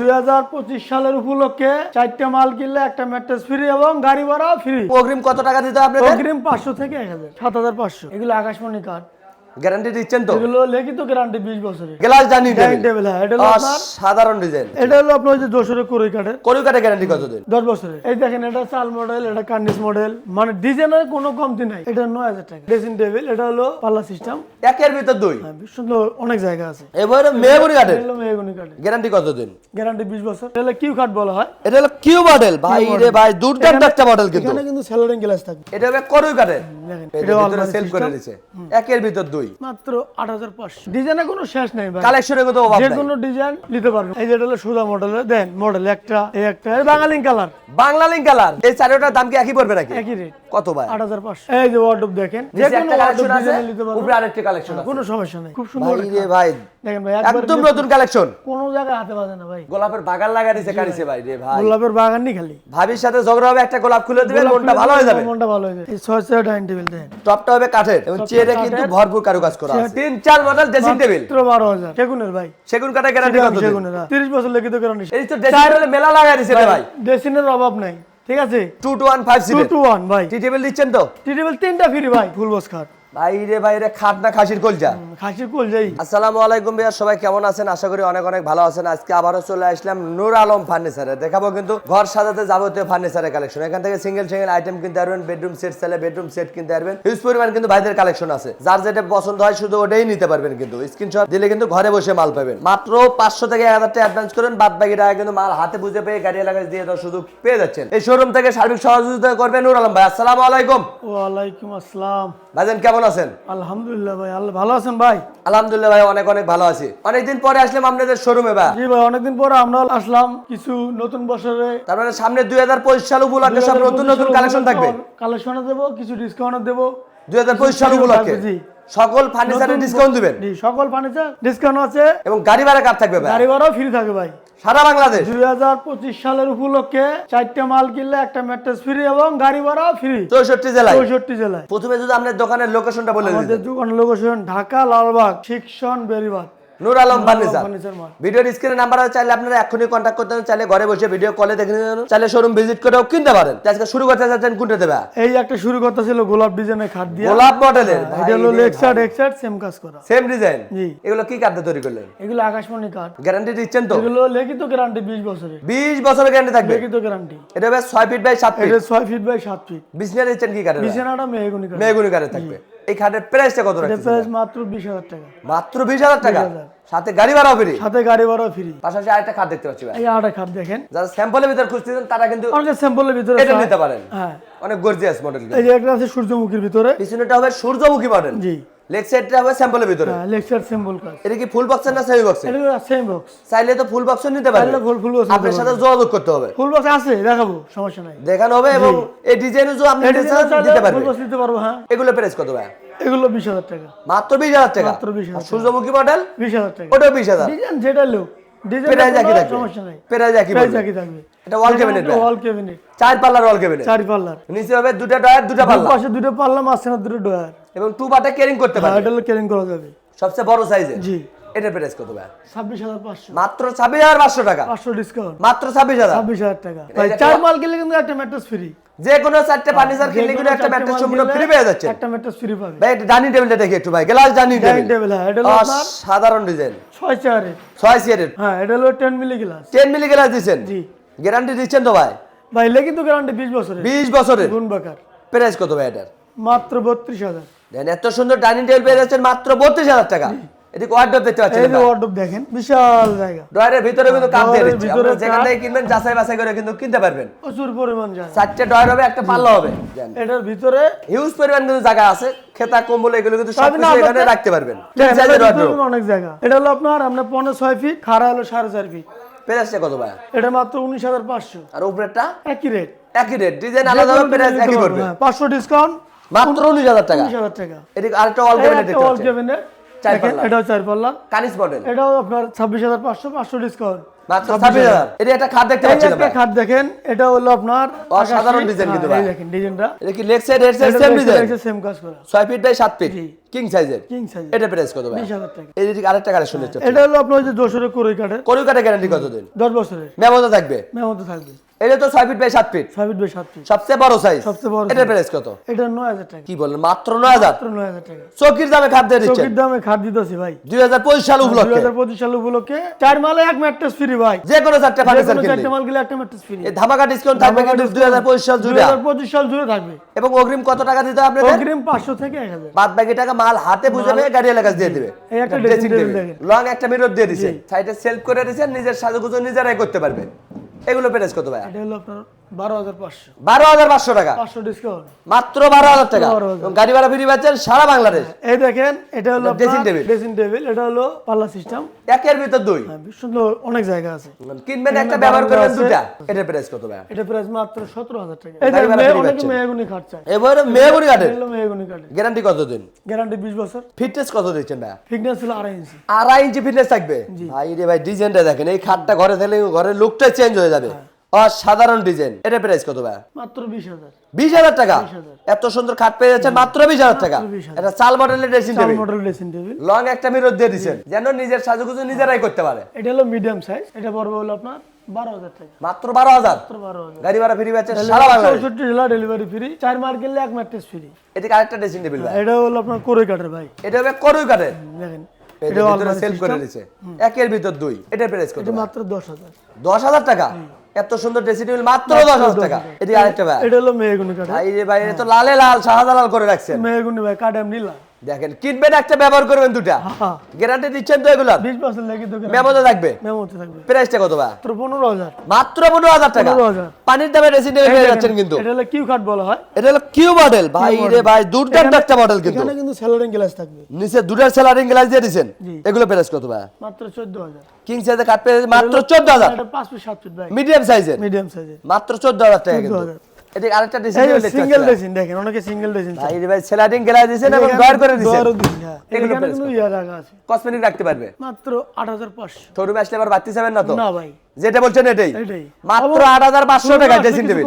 দুই হাজার পঁচিশ সালের উপলক্ষে চারটে মাল কিনলে একটা ম্যাট্রেস ফ্রি এবং গাড়ি ভাড়া ফ্রি অগ্রিম কত টাকা দিতে হবে অগ্রিম পাঁচশো থেকে এক হাজার সাত হাজার পাঁচশো। এগুলো আকাশমণি কার্ড গ্যারান্টি দিচ্ছেন তো? এগুলো লিখিত গ্যারান্টি বিশ বছরের। গ্লাস ডাইনিং table, হ্যাঁ, এটা হলো আপনার- সাধারণ ডিজাইন এটা হলো আপনার যে যশোরের কুড়ি কাঠের। করি কাটে গ্যারান্টি কতদিন? দশ বছরের। এই দেখেন এটা চাল মডেল এটা কার্নিস মডেল মানে ডিজাইনের কোনো কমতি নাই। এটা নয় হাজার টাকা। ড্রেসিং টেবিল এটা হলো পাল্লা সিস্টেম একের ভিতর দুই? হ্যাঁ সুন্দর অনেক জায়গা আছে। এবারে মেহগুনি কাঠের? এটা হলো মেহগনি কাঠের। গ্যারান্টি কতদিন? গ্যারান্টি বিশ বছর। এটা হলো কিউ কাঠ বলা হয়। এটা হলো কিউ মডেল ভাই রে ভাই দুর্দান্ত একটা মডেল কিন্তু। এখানে কিন্তু স্যালারিং গ্লাস থাকবে। এটা হবে করুই কাঠের। দেখেন এটা ভিতরে আলমারি করে। দিছে। একের ভিতর দুই। মাত্র আট হাজার পাঁচশো। ডিজাইনে কোনো শেষ নেই ভাই। কালেকশনের কত অভাব যে কোনো ডিজাইন নিতে পারবেন। এই যেটা হলো সুদা মডেল দেন মডেল একটা এই একটা। বাঙালি কালার কালার এই চারটার দাম কি একই পড়বে নাকি? একই রেট কত ভাই? আট হাজার পাঁচশো। এই যে ওয়ার্ডরোব দেখেন যে কোনো কালেকশন আছে উপরে আরেকটা কালেকশন আছে। কোনো সমস্যা নেই। খুব সুন্দর ভাই ভাই দেখেন ভাই একদম নতুন কালেকশন কোনো জায়গায় হাতে বাজে না ভাই। গোলাপের বাগান লাগা দিছে কারিছে ভাই। রে ভাই। গোলাপের বাগান নি খালি। ভাবির সাথে ঝগড়া হবে একটা গোলাপ খুলে দিবেন মনটা ভালো হয়ে যাবে। মনটা ভালো হয়ে যাবে। এই ছয় ছয় ডাইনিং টেবিল দেন। টপটা হবে কাঠের। এবং চেয়ারে কিন্তু ভরপুর কারুকাজ করা আছে। তিন চার মডেল ড্রেসিং টেবিল মাত্র বারো হাজার। সেগুনের ভাই। সেগুন কাটা গ্যারান্টি কত? সেগুনের তিরিশ বছর লিখিত গ্যারান্টি এই তো ড্রেসিং টেবিল মেলা লাগা দিছে রে ভাই এর অভাব নাই ঠিক আছে? Two two one five two সিটের টু ওয়ান ভাই। টি টেবিল দিচ্ছেন তো? টি টেবিল তিনটা ফ্রি ভাই। ফুল বস খাট ভাই রে ভাই রে খাট না খাসির কলজা? খাসির কোল যাই আসসালামু আলাইকুম ভাইয়া সবাই কেমন আছেন? আশা করি অনেক অনেক ভালো আছেন। আজকে আবারও চলে আসলাম নূর আলম ফার্নিচারে। দেখাবো কিন্তু ঘর সাজাতে যাবতীয় ফার্নিচারের কালেকশন এখান থেকে সিঙ্গেল সিঙ্গেল আইটেম কিনতে পারবেন বেডরুম সেট চাইলে বেডরুম সেট কিনতে পারবেন। হিউজ পরিমাণ কিন্তু ভাইদের কালেকশন আছে। যার যেটা পছন্দ হয় শুধু ওটাই নিতে পারবেন কিন্তু। স্ক্রিনশট দিলে কিন্তু ঘরে বসে মাল পাবেন। মাত্র পাঁচশো থেকে এক হাজার টাকা অ্যাডভান্স করেন। বাদ বাকি টাকা কিন্তু মাল হাতে বুঝে পেয়ে গাড়ি এলাকায় দিয়ে দেওয়ার সুযোগ পেয়ে যাচ্ছেন। এই শোরুম থেকে সার্বিক সহযোগিতা করবেন নূর আলম ভাই। আসসালামু আলাইকুম। ওয়ালাইকুম আসসালাম। ভাইজান কেমন আছেন? আলহামদুলিল্লাহ ভাই আল্লাহ ভালো আছেন ভাই? আলহামদুলিল্লাহ ভাই অনেক অনেক ভালো আছি। অনেকদিন পরে আসলাম আপনাদের শোরুমে ভাই। জি ভাই অনেকদিন পরে আমরা আসলাম কিছু নতুন বছরে। তার মানে সামনে দুই হাজার পঁচিশ সাল উপলক্ষে সব নতুন নতুন কালেকশন থাকবে? কালেকশনে দেবো কিছু ডিসকাউন্ট দেবো। দুই হাজার পঁচিশ সাল উপলক্ষে? জি। সকল ফার্নিচারে ডিসকাউন্ট দিবেন? জি সকল ফার্নিচার ডিসকাউন্ট আছে। এবং গাড়ি ভাড়া কার থাকবে ভাই? গাড়ি ভাড়াও ফ্রি থাকবে ভাই। সারা বাংলাদেশ। দুই হাজার পঁচিশ সালের উপলক্ষে চারটে মাল কিনলে একটা ম্যাট্রেস ফ্রি এবং গাড়ি ভাড়া ফ্রি। চৌষট্টি জেলায়। চৌষট্টি জেলায়। প্রথমে যদি আপনার দোকানের লোকেশনটা বলে আমাদের দিতেন। দোকান লোকেশন ঢাকা লালবাগ শিক্ষণ বেরিবাগ নূর আলম ফার্নিচার। ভিডিওর স্ক্রিনে নাম্বার আছে চাইলে আপনারা এখনই কন্ট্যাক্ট করতে পারেন চাইলে ঘরে বসে ভিডিও কলে দেখে নিতে চাইলে শোরুম ভিজিট করেও কিনতে পারেন। আজকে শুরু করতে চাচ্ছেন কোনটা দেবে? এই একটা শুরু কথা ছিল গোলাপ ডিজাইনের খাট দিয়ে। গোলাপ মডেলের এটা হলো লেগ সাইড সেম কাজ করা। সেম ডিজাইন জি। এগুলো কি কাঠে তৈরি করলেন? এগুলো আকাশমণি কাঠ। গ্যারান্টি দিচ্ছেন তো? এগুলো লিখিত গ্যারান্টি বিশ বছরের। বিশ বছরের গ্যারান্টি থাকবে? লিখিত গ্যারান্টি এটা হবে ছয় ফিট বাই সাত ফিট এটা ছয় ফিট বাই সাত ফিট বিছনা দিচ্ছেন কি কাঠের? বিছানাটা মেহগুনি কাঠ মেহগুনি কাঠের থাকবে। এই খাটের প্রাইসটা কত রাখছেন প্রাইস মাত্র বিশ হাজার টাকা। মাত্র বিশ হাজার টাকা? সাথে গাড়ি ভাড়াও ফ্রি? সাথে গাড়ি ভাড়াও ফ্রি। পাশাপাশি আরেকটা খাট দেখতে পাচ্ছি ভাই। এই আরেকটা খাট দেখেন। যারা স্যাম্পলের ভিতর খুঁজতেছেন তারা কিন্তু অনেক স্যাম্পলের ভিতরে এটা নিতে পারেন। হ্যাঁ। অনেক গর্জিয়াস মডেল এই যে একটা আছে সূর্যমুখীর ভিতরে। পিছনেটা হবে সূর্যমুখী মডেল জি। লেগ সাইডটা হবে স্যাম্পলের ভিতরে। হ্যাঁ লেকচার স্যাম্পল কাজ। এটা কি ফুল বক্স না সেমি বক্স এটা সেমি বক্স চাইলে তো ফুল বক্স নিতে পারবে। ফুল ফুল বক্স আপনার সাথে যোগাযোগ করতে হবে। ফুল বক্স আছে দেখাবো সমস্যা নাই। দেখানো হবে এবং এই ডিজাইনও যদি আপনি নিতে পারবেন ফুল বক্স নিতে পারব হ্যাঁ। এগুলো প্রাইস কত ভাই এগুলো বিশ হাজার টাকা। মাত্র বিশ হাজার টাকা? মাত্র 20,000 আর সূর্যমুখী মডেল বিশ হাজার টাকা। ওটা বিশ হাজার। ডিজাইন যেটা লোক ডিজাইন একই থাকবে। সমস্যা নাই। প্রাইস একই প্রাইস একই থাকবে। এটা ওয়াল ক্যাবিনেট ওয়াল ক্যাবিনেট চার পাল্লার ওয়াল ক্যাবিনেট চারি পাল্লার। নিচে হবে দুটা ডয়ার দুটো পাল্লা। পাশে দুটো পাল্লা মাঝখানে দুটো ডয়ার এবং টু বাটে ক্যারিং করতে হ্যাঁ পারবে। এটা ক্যারিং করা যাবে। সবচেয়ে বড় সাইজ জি। এটার প্রাইস কত ভাই? ছাব্বিশ হাজার পাঁচশো। মাত্র ছাব্বিশ হাজার পাঁচশো টাকা। পাঁচশো ডিসকাউন্ট মাত্র ছাব্বিশ হাজার। ছাব্বিশ হাজার টাকা। ভাই চার মাল কিনলে কিন্তু একটা ম্যাট্রেস ফ্রি যে কোনো চারটে ফার্নিচার কিনলে কিন্তু একটা ম্যাট্রেস সম্পূর্ণ ফ্রি পেয়ে যাচ্ছে একটা ম্যাট্রেস ফ্রি পাবে ভাই একটা ডাইনিং টেবিলটা দেখি একটু ভাই। Glass dining dining table table হ্যাঁ এটা আপনার সাধারণ ডিজাইন চেয়ারের হ্যাঁ এটা হলো ten milli glass ten milli glass দিচ্ছেন? জি। গ্যারান্টি দিচ্ছেন তো ভাই? ভাই লেগে তো গ্যারান্টি বিশ বছরের। বিশ বছরের। গুণ বেকার। প্রাইস কত ভাই এটার? মাত্র বত্রিশ হাজার। দেন এত সুন্দর ডাইনিং টেবিল পেয়ে যাচ্ছেন মাত্র বত্রিশ হাজার টাকা। এদিকে ওয়ার্ডরোব দেখতে পাচ্ছেন এই যে ওয়ার্ডরোব দেখেন বিশাল জায়গা। ডয়ারের ভিতরে কিন্তু কাপ দিয়ে ডয়ারের আপনারা যেখান থেকে কিনবেন যাচাই বাছাই করে কিন্তু কিনতে পারবেন। প্রচুর পরিমাণ জায়গা। চারটে ডয়ার হবে একটা পাল্লা হবে। এটার ভিতরে হিউজ পরিমাণ কিন্তু জায়গা আছে। খেতা কম্বল এগুলো কিন্তু সব কিছু এখানে রাখতে পারবেন। দেখেন, সাইজের এটার wardrobe। ভিতরে অনেক জায়গা। এটা হলো আপনার আপনার পনেরো ছয় ফিট খাড়া হলো সাড়ে চার ফিট প্রাইসটা কত ভাই এটা মাত্র উনিশ হাজার পাঁচশো। আর উপরেরটা? একই রেট একই রেট ডিজাইন আলাদা হবে প্রাইস একই পড়বে। পাঁচশো ডিসকাউন্ট মাত্র উনিশ হাজার টাকা। এদিকে আরেকটা ওয়াল ক্যাবিনেট দেখতে ওয়াল পাচ্ছেন। ক্যাবিনেট চার পাল্লা। এটাও চার পাল্লা কানিস মডেল এটাও আপনার ছাব্বিশ হাজার পাঁচশো পাঁচশো ডিসকাউন্ট মাত্র ছাব্বিশ হাজার। এটা একটা খাট দেখতে একটা। খাট দেখেন এটা হলো আপনার অসাধারণ ডিজাইন কিন্তু হ্যাঁ, ভাই। দেখেন ডিজাইনটা এটা কি leg side head side same design same কাজ করা। ছয় ফিট বাই সাত ফিট জি। কিং সাইজের কিং সাইজ এটা প্রাইস কত ভাই বিশ হাজার টাকা। এই দিকে আরেকটা কালেকশন দেখতে পাচ্ছি। এটা হলো আপনার ওই যে যশোরের কুড়ি কাঠের। করিও কাটে গ্যারান্টি কতদিন? দশ বছরের। মেমোতে থাকবে? মেমোতে থাকবে। এটা তো ছয় ফিট বাই সাত ফিট ছয় ফিট বাই সাত ফিট সবচেয়ে বড় সাইজ সবচেয়ে বড় এটা প্রাইস কত? এটা নয় হাজার টাকা। কি বললেন? মাত্র নয় হাজার? মাত্র নয় হাজার টাকা। চকির দামে খাট দিয়ে দিচ্ছেন চকির দামে খাট দিতেছি ভাই। দুই হাজার পঁচিশ সাল উপলক্ষে। হাজার পঁচিশ সাল উপলক্ষে। চার মালে এক ম্যাট্রেস ফ্রি ভাই। যে কোনো চারটে যে ফার্নিচার কোনো কিনলে চারটে মাল গেলে একটা ম্যাট্রেস ফ্রি এই ধামাকা ডিসকাউন্ট থাকবে কিন্তু দুই হাজার পঁচিশ সাল জুড়ে। হাজার পঁচিশ সাল জুড়ে থাকবে। এবং অগ্রিম কত টাকা দিতে হবে আপনাদের? অগ্রিম পাঁচশো থেকে এক হাজার। বাদ বাকি টাকা মাল হাতে বুঝে নিয়ে গাড়ি এলাকা দিয়ে দিবে। লং একটা মিরর দিয়ে দিছে। সাইডে সেলফ করে দিছে নিজের সাজুগুজু নিজেরাই করতে পারবে। এগুলো প্রাইস কত ভাই এটা হলো আপনার বারো হাজার পাঁচশো। বারো হাজার পাঁচশো টাকা। ডিসকাউন্ট মাত্র বারো হাজার টাকা। গাড়ি ভাড়া ফ্রি পাচ্ছেন সারা বাংলাদেশ। এই দেখেন এটা হলো Dressing table। ড্রেসিং টেবিল এটা হলো পাল্লা সিস্টেম একের ভিতর দুই। সুন্দর অনেক জায়গা আছে। কিনবেন একটা ব্যবহার করবেন দুটা এটা প্রাইস কত ভাই এটা প্রাইস মাত্র সতেরো হাজার টাকা। এই গাড়ি দেখেন ভাড়া মেয়ে- free অনেকে পাচ্ছেন। মেয়েগুনি খাট চায় এবারে মেহগুনি কাঠের। মেয়েগুনি কাঠের। গ্যারান্টি কত দিন? গ্যারান্টি বিশ বছর। ফিটনেস কত দিচ্ছেন ভাই ফিটনেস ছিল আড়াই ইঞ্চি। আড়াই ইঞ্চি ফিটনেস থাকবে? ভাই রে ভাই ডিজাইনটা দেখেন এই খাটটা ঘরে থাকলে ঘরের লুকটা চেঞ্জ হয়ে যাবে। অসাধারণ ডিজাইন। এটা প্রাইস কত ভাই মাত্র বিশ হাজার। টাকা? এত সুন্দর খাট পেয়ে যাচ্ছেন মাত্র বিশ হাজার টাকা। এটা চাল মডেলের dressing table model dressing table long একটা মিরর দিয়ে দিচ্ছেন যেন নিজের সাজুগুজু নিজেরাই করতে পারে। এটা হলো মিডিয়াম সাইজ এটা পড়বে হলো আপনার বারো হাজার টাকা। মাত্র বারো হাজার? মাত্র বারো হাজার। গাড়ি ভাড়া ফ্রি পাচ্ছেন সারা বাংলাদেশ। চৌষট্টি জেলা ডেলিভারি ফ্রি চার মার কিনলে এক ম্যাট্রেস ফ্রি এদিকে আরেকটা ড্রেসিং টেবিল এটা হলো আপনার কোরে কাঠের ভাই। এটা হবে করুই কাঠের। দেখেন। এটা ভিতরে সেল করে দিছে। একের ভিতর দুই। এটা প্রাইস কত মাত্র দশ হাজার। দশ হাজার টাকা? এত সুন্দর ড্রেসিং টেবিল মাত্র দশ হাজার টাকা। এটি আরেকটা ভাই। এটা হলো মেয়েগুনি কাঠ ভাই রে ভাই এটা তো লালে লাল শাহজালাল করে রাখছেন। মেয়েগুনি ভাই কাঠ এমনি দেখেন কিনবেন একটা ব্যবহার করবেন দুটা। হ্যাঁ গ্যারান্টি দিচ্ছেন তো এগুলা? বিশ পার্সেন্ট লাগি তো মেমোতে থাকবে? মেমোতে থাকবে। প্রাইসটা কত ভাই মাত্র পনেরো হাজার। মাত্র পনেরো হাজার টাকা। 15,000 পানির দামে টেবিল পেয়ে যাচ্ছেন কিন্তু। এটা হলো কিউ কাঠ বলা হয়। এটা হলো কিউ মডেল ভাই রে ভাই দুর্দান্ত একটা মডেল কিন্তু। এখানে কিন্তু স্যালারিং গ্লাস থাকবে। নিচে দুটার সেলারিং গ্লাস দিয়ে দিছেন। জি। এগুলো প্রাইস কত ভাই মাত্র চোদ্দ হাজার। কিং সাইজে কাট পেয়ে মাত্র চোদ্দ হাজার। এটা পাঁচ ফিট সাত ফিট ভাই। মিডিয়াম সাইজের মিডিয়াম সাইজের মাত্র চোদ্দ হাজার টাকা কিন্তু। 14,000 এদিকে আরেকটা টেবিল দেখতে সিঙ্গেল ড্রেসিং দেখেন অনেকে সিঙ্গেল ড্রেসিং ভাই রে ভাই সেলারিং গ্লাস দিয়েছেন এবং ডয়ার করে দিয়েছেন এগুলো এখানে price কিন্তু ইয়া রাখা আছে। কসমেটিক রাখতে পারবে? মাত্র আট হাজার পাঁচশো। শোরুমে আসলে আবার বাড়তি যাবেন না তো? না ভাই। যেটা বলছেন এটাই। মাত্র আবার আট হাজার পাঁচশো showroom টাকা আসলে ড্রেসিং টেবিল।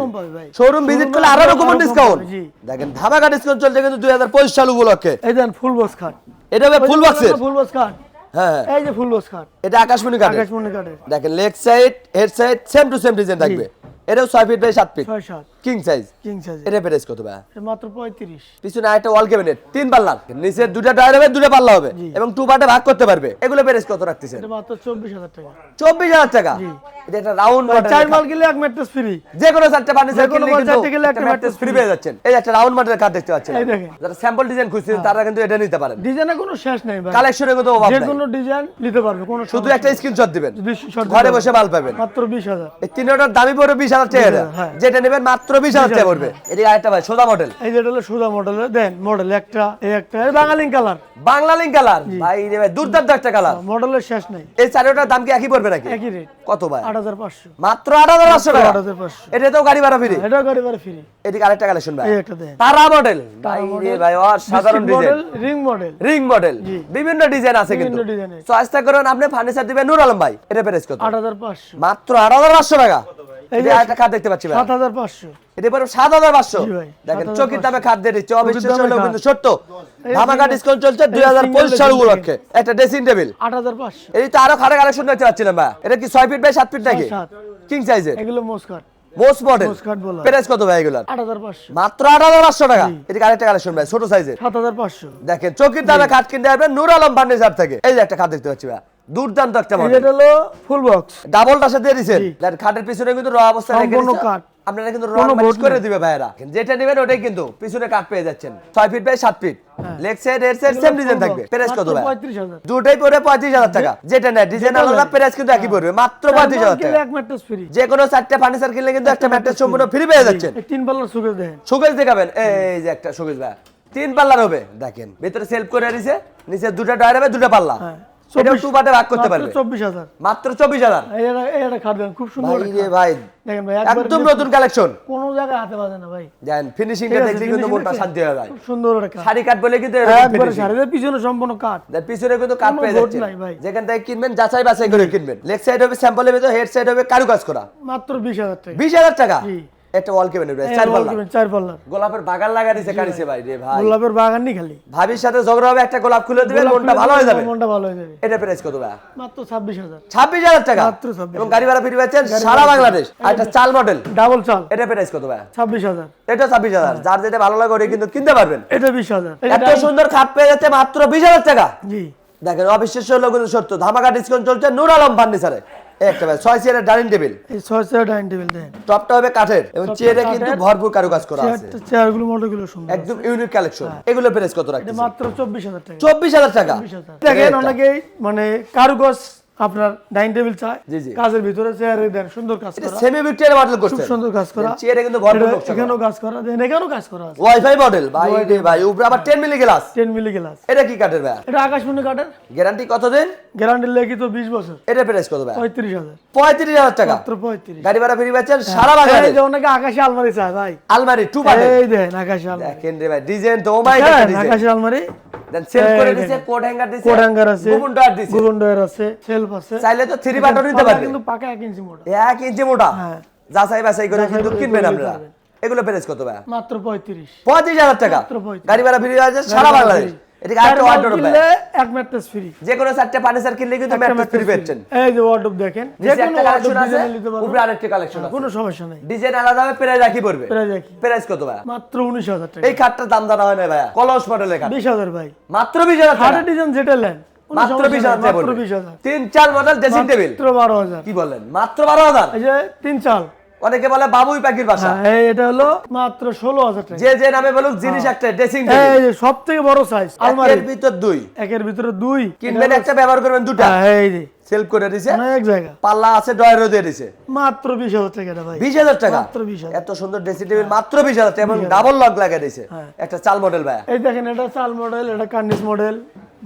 শোরুম ভিজিট করলে আরও রকম ডিসকাউন্ট। দেখেন ধামাকা ডিসকাউন্ট চলছে কিন্তু দুই হাজার পঁচিশ সাল উপলক্ষে। এই দেন ফুল বক্স খাট এটা হবে ফুল বক্সের ফুল বক্স খাট হ্যাঁ হ্যাঁ। এই যে ফুল বক্স খাট এটা আকাশমণি কাঠের আকাশমণি কাঠের দেখেন leg side head side same to same design থাকবে। এটাও ছয় ফিট বাই সাত ফিট কিং সাইজ কিং সাইজের এটা প্রাইস কত ভাই? মাত্র পঁয়ত্রিশ। পিছনে আরেকটা ওয়াল ক্যাবিনেট তিন পাল্লার নিচে দুটা টায়ার হবে দুটা পাল্লা হবে। এবং টু পার্টে ভাগ করতে পারবে। এগুলো প্রাইস কত রাখতেছেন? মাত্র চব্বিশ হাজার টাকা। চব্বিশ হাজার টাকা? এটা একটা রাউন্ড চার মাল কিনলে এক ম্যাট্রেস ফ্রি যে কোনো চারটে ফার্নিচার কিনলে চারটে কিনলে একটা একটা ম্যাট্রেস ফ্রি পেয়ে যাচ্ছেন। এই একটা রাউন্ড কার্ড দেখতে পাচ্ছেন। এই দেখেন। যারা স্যাম্পল ডিজাইন খুঁজছেন তারা কিন্তু এটা নিতে পারেন। ডিজাইনে কোনো শেষ নেই ভাই। কালেকশনে অভাব যে কোনো ডিজাইন নিতে পারবে কোনো শুধু একটা স্ক্রিনশট দিবেন। ঘরে বসে মাল পাবেন। মাত্র বিশ হাজার। এই তিনটার দামি পড়বে বিশ হাজার টাকা। যেটা নেবেন মাত্র বিশ হাজার টাকা পড়বে। এদিকে আরেকটা ভাই সোজা মডেল এই যেটা হলো সুদা মডেলের দেন মডেল একটা এই একটা এই কালার। বাংলা কালার। ভাই রে ভাই দুর্দান্ত একটা কালার। মডেলের শেষ নেই। এই চারটার দাম কি একই পড়বে নাকি? একই রেট কত ভাই? আট হাজার পাঁচশো। মাত্র আট হাজার পাঁচশো টাকা। আট হাজার পাঁচশো। এটা তো গাড়ি ভাড়া ফ্রি এটাও গাড়ি বাড়ি ফ্রি এদিকে আরেকটা কালেকশন ভাই। একটা দেন। তারা মডেল ভাই রে ভাই অসাধারণ design ring model ring model বিভিন্ন ডিজাইন আছে কিন্তু। ডিজাইনের করুন আপনি ফার্নিচার দিবেন। নূর আলম ভাই এটা প্রাইস কত? আট হাজার পাঁচশো। মাত্র আট হাজার পাঁচশো টাকা। এই আরেকটা খাট দেখতে পাচ্ছি ভাই। সাত হাজার পাঁচশো। এটা পরে সাত হাজার পাঁচশো। জি ভাই, দেখেন চকির দামে খাট দিয়ে দিচ্ছে অবিশ্বাস দামে কিন্তু সত্য। ধামাকা ডিসকাউন্ট চলছে এই দুই হাজার পঁচিশ single সাল উপলক্ষে একটা ড্রেসিং টেবিল আট হাজার পাঁচশো। এই তো আরও খাটে কালেকশন দেখতে পাচ্ছিলাম ভাই। এটা কি ছয় ফিট বাই ফিট নাকি? কিং সাইজের এগুলো মোস্ট মডেল। প্রাইস কত ভাই মাত্র টাকা। এদিকে আরেকটা কালেকশন ভাই ছোট সাইজের সাত হাজার পাঁচশো। দেখেন চকির দামে খাট কিনতে পারবেন নূর আলম ফার্নিচার থেকে। এই যে একটা খাট দেখতে পাচ্ছি ভাই। দুর্দান্ত একটা মডেল যেটা হলো ফুল বক্স ডাবল টাসা দিয়ে দিছেন দেখেন খাটের পিছনে কিন্তু র অবস্থা রেখে সম্পূর্ণ। কাঠ। আপনারা কিন্তু রং ম্যাচ করে দিবে ভাইরা যেটা নেবেন ওটাই কিন্তু পিছনে কাঠ পেয়ে যাচ্ছেন। ছয় ফিট বাই সাত ফিট হ্যাঁ। লেগ সাইড এর সাইড সেম ডিজাইন থাকবে। প্রাইস কত ভাই পঁয়ত্রিশ হাজার। দুটাই পড়ে পঁয়ত্রিশ হাজার টাকা। যেটা নেয় ডিজাইন আলাদা প্রাইস কিন্তু একই পড়বে। মাত্র পঁয়ত্রিশ হাজার কিনলে টাকা। এক ম্যাট্রেস ফ্রি যে কোনো চারটে ফার্নিচার কিনলে কিন্তু একটা ম্যাট্রেস সম্পূর্ণ ফ্রি পেয়ে যাচ্ছেন। তিন পাল্লার সুখে দেখেন। দেখাবেন। এই যে একটা শোকেস ভাই তিন পাল্লার হবে। দেখেন ভিতরে সেলফ করে দিছে নিচে দুটা ডয়ার হবে দুটা পাল্লা। হ্যাঁ। এটাও টু পার্টে ভাগ করতে পারবে। চব্বিশ হাজার। মাত্র চব্বিশ হাজার। এটা খাট দেন খুব সুন্দর ভাই রে ভাই দেখেন ভাই একদম নতুন কালেকশন কোনো জায়গায় হাতে বাজে না ভাই। দেন ফিনিশিংটা দেখলে কিন্তু মনটা শান্তি হয়ে যায়। খুব সুন্দর একটা শাড়ি কাট বলে কিন্তু একবারে শাড়িদের পিছনে সম্পূর্ণ কাঠ দেন পিছনে কিন্তু কাট পেয়ে যাচ্ছে। যেখান থেকে কিনবেন যাচাই বাছাই করে কিনবেন। লেগ সাইড হবে স্যাম্পলের ভিতর হেড সাইড হবে কারুকাজ করা। মাত্র বিশ হাজার টাকা। বিশ হাজার টাকা? জি। একটা ওয়াল এই চার পাল্লা। চার গোলাপের বাগান লাগা দিছে কারিছে ভাই। রে ভাই। গোলাপের বাগান নি খালি। ভাবির সাথে ঝগড়া হবে একটা গোলাপ খুলে দিবেন মনটা ভালো হয়ে যাবে। মনটা ভালো হয়ে যাবে। এটা প্রাইস কত ভাই মাত্র ছাব্বিশ হাজার। ছাব্বিশ হাজার টাকা? মাত্র 26,000 এবং গাড়ি ভাড়া ফ্রি পাচ্ছেন সারা বাংলাদেশ। আর একটা চাল মডেল ডাবল চাল। এটা প্রাইস কত ভাই ছাব্বিশ হাজার। এটা ছাব্বিশ হাজার। যার যেটা ভালো লাগে ওটা কিন্তু কিনতে পারবেন। এটা বিশ হাজার। এত সুন্দর খাট পেয়ে যাচ্ছে মাত্র বিশ হাজার টাকা। জি। দেখেন অবিশ্বাস্য হলো কিন্তু সত্য। ধামাকা ডিসকাউন্ট চলছে নূর আলম ফার্নিচারে। একটা ছয় চেয়ারের ডাইনিং টেবিল এই ছয় চেয়ার ডাইনিং টেবিল দেন। টপটা হবে কাঠের এবং চেয়ারে কিন্তু ভরপুর কারুকাজ করা আছে। চেয়ারগুলো মডেলগুলো সুন্দর একদম ইউনিক কালেকশন এগুলো প্রাইস কত রাখছেন মাত্র চব্বিশ হাজার টাকা। চব্বিশ হাজার টাকা। চব্বিশ হাজার দেখেন অনেকেই মানে কারুগজ আপনার ডাইনিং টেবিল চায় জি, জি। কাজের ভিতরে চেয়ারে দেন সুন্দর কাজ করা। সেমি ভিক্টোরিয়া মডেল খুব সুন্দর কাজ করা। চেয়ারে কিন্তু ভরপুর নকশা এখানেও কাজ করা দেন এখানেও কাজ করা আছে। ওয়াইফাই মডেল ভাই রে ভাই উপরে আবার 10 milli glass ten milli glass এটা কি কাঠের ভাই? এটা আকাশমণি কাঠের। গ্যারান্টি কত দিন? গ্যারান্টি লেগে তো বিশ বছর। এটা প্রাইস কত ভাই? পঁয়ত্রিশ হাজার। পঁয়ত্রিশ হাজার টাকা। মাত্র পঁয়ত্রিশ। গাড়ি ভাড়া ফ্রি পাচ্ছেন সারা বাংলাদেশ। এই যে অনেকে আকাশে আলমারি চায় ভাই। আলমারি টু পার্টের এই দেন আকাশে আলমারি। দেখেন রে ভাই ডিজাইন তো ও মাই গড হ্যাঁ, ডিজাইন আকাশে আলমারি। দেন সেল করে দিছে কোড হ্যাঙ্গার দিছে কোড হ্যাঙ্গার আছে গুবন ডয়ার দিছে। গুগন ডয়ার আছে সেলফ আছে। চাইলে তো থ্রি বাটন নিতে পারবে। কিন্তু পাকা এক ইঞ্চি মোটা। এক ইঞ্চি মোটা। হ্যাঁ। যাচাই বাছাই করে কিন্তু কিনবেন আপনারা। এগুলো প্রাইস কত ভাই মাত্র পঁয়ত্রিশ। পঁয়ত্রিশ হাজার টাকা। মাত্র 35 গাড়ি ভাড়া ফ্রি আছে সারা বাংলাদেশ। এদিকে আরেকটা ওয়ার্ডরোব ভাই এক ম্যাট্রেস ফ্রি যে কোনো চারটে ফার্নিচার কিনলে কিন্তু ম্যাট্রেস ফ্রি পাচ্ছেন এই যে ওয়ার্ডরোব দেখেন যে কোনো কালেকশন আছে উপরে আরেকটা কালেকশন আছে। কোনো সমস্যা নাই। ডিজাইন আলাদা হবে প্রাইস একই পড়বে। প্রায় দেখি প্রাইস কত ভাই মাত্র উনিশ হাজার টাকা। এই খাটটার দাম জানা হয় না ভাইয়া। কলস মডেলের খাট। বিশ হাজার ভাই। মাত্র বিশ হাজার টাকা। হার্টের ডিজাইন যেটা কোনো মাত্র বিশ হাজার তিন চার মডেল ড্রেসিং টেবিল মাত্র বারো হাজার। কি বলেন মাত্র বারো হাজার। এই যে তিন চাল। অনেকে বলে বাবুই পাখির বাসা। হ্যাঁ এটা হলো মাত্র ষোলো হাজার টাকা। যে যে নামে বলুক জিনিস একটা ড্রেসিং সব থেকে বড় সাইজ এর ভিতর দুই। একের ভিতরে দুই। কিনবেন একটা ব্যবহার করবেন দুটা। হ্যাঁ, এই সেলফ করে দিছে। অনেক জায়গা। পাল্লা আছে ডয়ারও দিয়ে দিছে। মাত্র বিশ হাজার টাকা ভাই। বিশ হাজার টাকা? মাত্র বিশ এত সুন্দর ড্রেসিং টেবিল মাত্র বিশ হাজার টাকা। এবং ডাবল লক লাগিয়ে দিছে হ্যাঁ। একটা চাল মডেল ভাইয়া। এই দেখেন এটা চাল মডেল এটা কার্নিস মডেল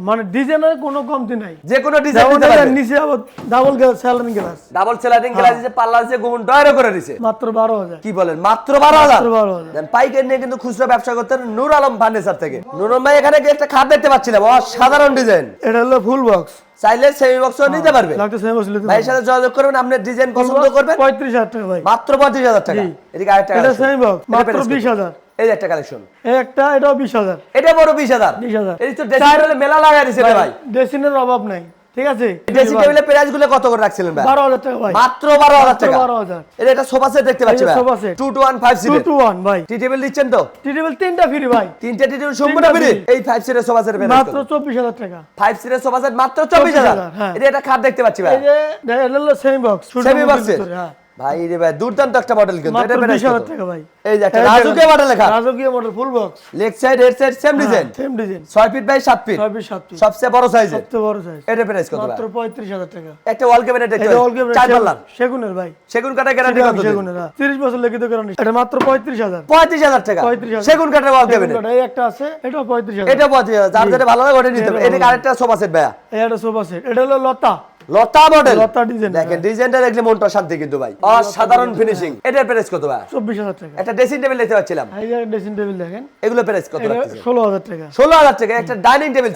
মানে ডিজাইনের কোনো কমতি নাই। যে কোনো ডিজাইন নিচে আবার ডাবল স্যালারিং গ্লাস ডাবল সেলারিং গ্লাস দিছে পাল্লা দিছে গুমন ডয়ারও করে দিছে। মাত্র বারো হাজার। কি বলেন? মাত্র বারো হাজার? মাত্র বারো হাজার। দেন পাইকারি নিয়ে কিন্তু খুচরা ব্যবসা করতেন নূর আলম ফার্নিচার থেকে। নূর আলম ভাই এখানে একটা খাট দেখতে পাচ্ছিলাম অসাধারণ ডিজাইন এটা হলো ফুল বক্স চাইলে সেমি বক্সও নিতে পারবে। ভাইয়ের সাথে যোগাযোগ করবেন আপনি ডিজাইন পছন্দ করবেন। পঁয়ত্রিশ হাজার টাকা ভাই। মাত্র পঁয়ত্রিশ হাজার টাকা। এদিকে আরেকটা এটা সেমি বক্স মাত্র price বিশ কত? হাজার। এই একটা কালেকশন এই একটা এটাও বিশ হাজার। এটা বড় বিশ হাজার। বিশ হাজার। এই তো ড্রেসিং টেবিলে মেলা লাগাই রে ভাই ড্রেসিনের অভাব নাই ঠিক আছে? ড্রেসিং টেবিলের প্রাইসগুলো কত করে রাখছিলেন ভাই? বারো হাজার টাকা ভাই। মাত্র বারো হাজার মাত্র টাকা। বারো হাজার। এটা সোফা সেট দেখতে পাচ্ছি ভাই। sofa set। Two two one five two সিটের টু ওয়ান ভাই। টি টেবিল দিচ্ছেন তো? টি টেবিল তিনটা ফ্রি ভাই। তিনটে টি টেবিল সম্পূর্ণ তিনটা ফ্রি এই ফাইভ সিটের সোফা সেটের মাত্র চব্বিশ হাজার টাকা। ফাইভ সিটের সোফা সেট মাত্র চব্বিশ হাজার। 24,000 হ্যাঁ। এটা খাট দেখতে পাচ্ছি ভাই। এই যে এটা হলো সেমি বক্স সেমি বক্সে ভাই রে ভাই দুর্দান্ত একটা মডেল কিন্তু এটা টাকা ভাই। এই যে একটা এই রাজুকে দেখেন, মডেল লেখা। রাজকীয় model full box leg side head side same design same design ছয় ফিট বাই সাত ফিট ছয় পিস সাত পিস সবচেয়ে বড় সাইজের সবচেয়ে বড় সাইজ এটা প্রাইস কত মাত্র পঁয়ত্রিশ হাজার টাকা। একটা ওয়াল ক্যাবিনেট এটা পাচ্ছি, all cabinet চার সেগুনের ভাই। সেগুন কাঠের গ্যারান্টি কত সেগুনের হ্যাঁ। তিরিশ বছর লিখিত গ্যারান্টি এটা মাত্র পঁয়ত্রিশ হাজার। পঁয়ত্রিশ হাজার টাকা। 35,000 সেগুন কাঠের ওয়াল ক্যাবিনেট এই একটা আছে পঁয়ত্রিশ হাজার। এটা পঁয়ত্রিশ হাজার। যার যেটা ভালো লাগে ওটা নিতে হবে। এটা আরেকটা সোফা সেট ভাইয়া। এই একটা সোফা সেট এটা হলো লতা। লতা মডেল লতা ডিজাইন দেখেন ডিজাইনটা দেখলে মনটা শান্তি কিন্তু ভাই। অসাধারণ ফিনিশিং এটার প্রাইস কত ভাই? চব্বিশ হাজার টাকা। একটা ড্রেসিং টেবিল দেখতে পাচ্ছিলাম। এই যে ড্রেসিং টেবিল দেখেন। এগুলো প্রাইস কত ষোলো হাজার টাকা। ষোলো হাজার টাকা একটা ডাইনিং টেবিল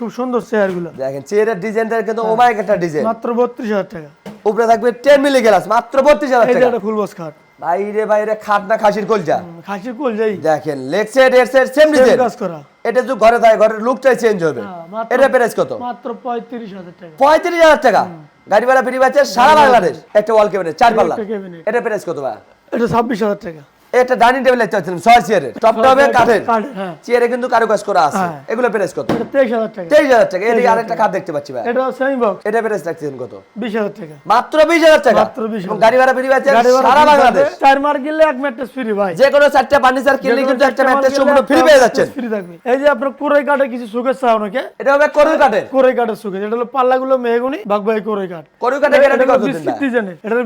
খুব সুন্দর চেয়ারগুলো দেখেন চেয়ারের ডিজাইনটা কিন্তু ওমাইক একটা ডিজাইন মাত্র বত্রিশ হাজার টাকা। উপরে থাকবে টেন মিলি গ্লাস মাত্র বত্রিশ হাজার এই যে টাকা। এটা ফুল বক্স খাট। বাইরে বাইরে খাট না খাসির কলজা? খাসির কলজাই। দেখেন লেগ সাইড এর সাইড সেম ডিজাইন কাজ করা। এটা যে ঘরে থাকে ঘরের লুকটাই চেঞ্জ হবে। হ্যাঁ, এটা প্রাইস কত? মাত্র পঁয়ত্রিশ হাজার টাকা। পঁয়ত্রিশ হাজার টাকা। গাড়ি ভাড়া ফ্রি বাচ্চা সারা বাংলাদেশ। একটা ওয়াল কেবিনে চার পাল্লা। এটা প্রাইস কত ভাই এটা ছাব্বিশ হাজার টাকা। একটা ডাইনিং টেবিল দেখতে পাচ্ছিলাম ছয় চেয়ারের টপটা হবে কাঠের। কাঠের, হ্যাঁ। চেয়ারে কিন্তু কারুকাজ করা আছে। হ্যাঁ। এগুলো প্রাইস কত এটা তেইশ হাজার টাকা। তেইশ হাজার টাকা। এদিকে আরেকটা খাট দেখতে পাচ্ছি ভাই। এটা সেমি বক্স এটা প্রাইস রাখছেন কত? বিশ হাজার টাকা। মাত্র বিশ হাজার টাকা। মাত্র 20,000 গাড়ি ভাড়া ফ্রি ভাড়া সারা বাংলাদেশ। চার মার কিনলে এক ম্যাট্রেস ফ্রি ভাই। যে কোনো চারটা ফার্নিচার কিনলে কিন্তু একটা ম্যাট্রেস সম্পূর্ণ ফ্রি পেয়ে যাচ্ছেন। ফ্রি থাকবে। এই যে আপনার কোরাই কাঠের কিছু সুখের চা অনেকে। এটা হবে করু কাঠের। কোরাই কাঠের এটা হলো পাল্লাগুলো মেহগুনি বাগবাই কোরাই কাঠ। করু কাঠের গ্যারান্টি কত দিন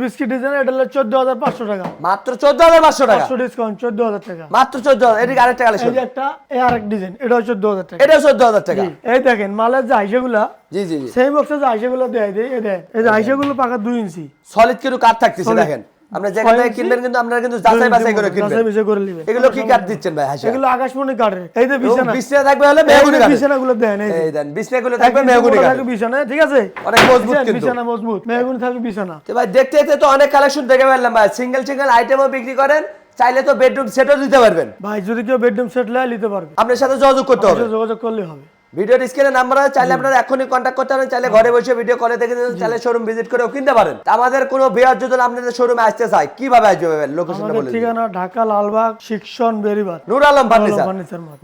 বিস্কিট ডিজাইনের এটা এটা হলো চোদ্দ হাজার পাঁচশো টাকা। মাত্র চোদ্দ হাজার পাঁচশো টাকা। পাঁচশো ডিসকাউন্ট চোদ্দ হাজার টাকা। মাত্র চোদ্দ এদিকে আরেকটা কালেকশন যে একটা এই আরেক ডিজাইন এটাও চোদ্দ টাকা। এটাও চোদ্দ টাকা। এই দেখেন মালের যে আইসাগুলা জি জি জি। সেই বক্সে যে আইসাগুলো দেয় দেয় এই দেন এই যে আইসাগুলো পাকা দুই ইঞ্চি। সলিড কিন্তু কাঠ থাকতেছে দেখেন। আপনি যেখান থেকে কিনবেন কিন্তু আপনারা কিন্তু যাচাই বাছাই করে কিনবেন। যাচাই বাছাই করে নেবেন। এগুলো কি কাঠ দিচ্ছেন ভাই হাসা এগুলো আকাশমণি কাঠের। এই যে বিছানা। বিছনা থাকবে হলে মেহগুনি কাঠ বিছানাগুলো দেন এই দেন বিছনাগুলো থাকবে মেহগুনি ইঞ্চি থাকবে বিছানা ঠিক আছে? অনেক মজবুত কিন্তু। বিছানা মজবুত মেহগুনি থাকবে বিছানা। তো ভাই দেখতে দেখতে তো অনেক কালেকশন দেখে ফেললাম ভাই। সিঙ্গেল সিঙ্গেল আইটেমও বিক্রি করেন চাইলে তো বেডরুম সেটও দিতে পারবেন। ভাই যদি কেউ বেডরুম সেট লাই নিতে পারবে। আপনার সাথে যোগাযোগ করতে হবে। যোগাযোগ করলে হবে। ভিডিওর স্ক্রিনে নাম্বার আছে চাইলে আপনারা এখনই কন্ট্যাক্ট করতে পারেন চাইলে ঘরে বসে ভিডিও কলে দেখে নিতে চাইলে শোরুম ভিজিট করেও কিনতে পারেন। আমাদের কোনো বিয়ার যদি আপনাদের শোরুমে আসতে চায় কীভাবে আসবে লোকেশনটা বলে ঠিকানা ঢাকা লালবাগ শিক্ষণ বেরিবাদ নূর আলম ফার্নিচার।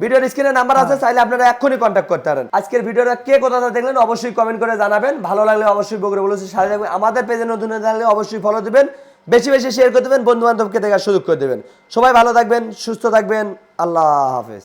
ভিডিওর স্ক্রিনে নাম্বার আছে চাইলে আপনারা এক্ষুনি কন্ট্যাক্ট করতে পারেন। আজকের ভিডিওটা কে কোথাটা দেখলেন অবশ্যই কমেন্ট করে জানাবেন। ভালো লাগলে অবশ্যই বগুড়া বলেছি সাথে থাকবেন। আমাদের পেজে নতুন হয়ে থাকলে অবশ্যই ফলো দিবেন। বেশি বেশি শেয়ার করে দেবেন বন্ধু বান্ধবকে দেখার সুযোগ করে দেবেন। সবাই ভালো থাকবেন, সুস্থ থাকবেন, আল্লাহ হাফেজ।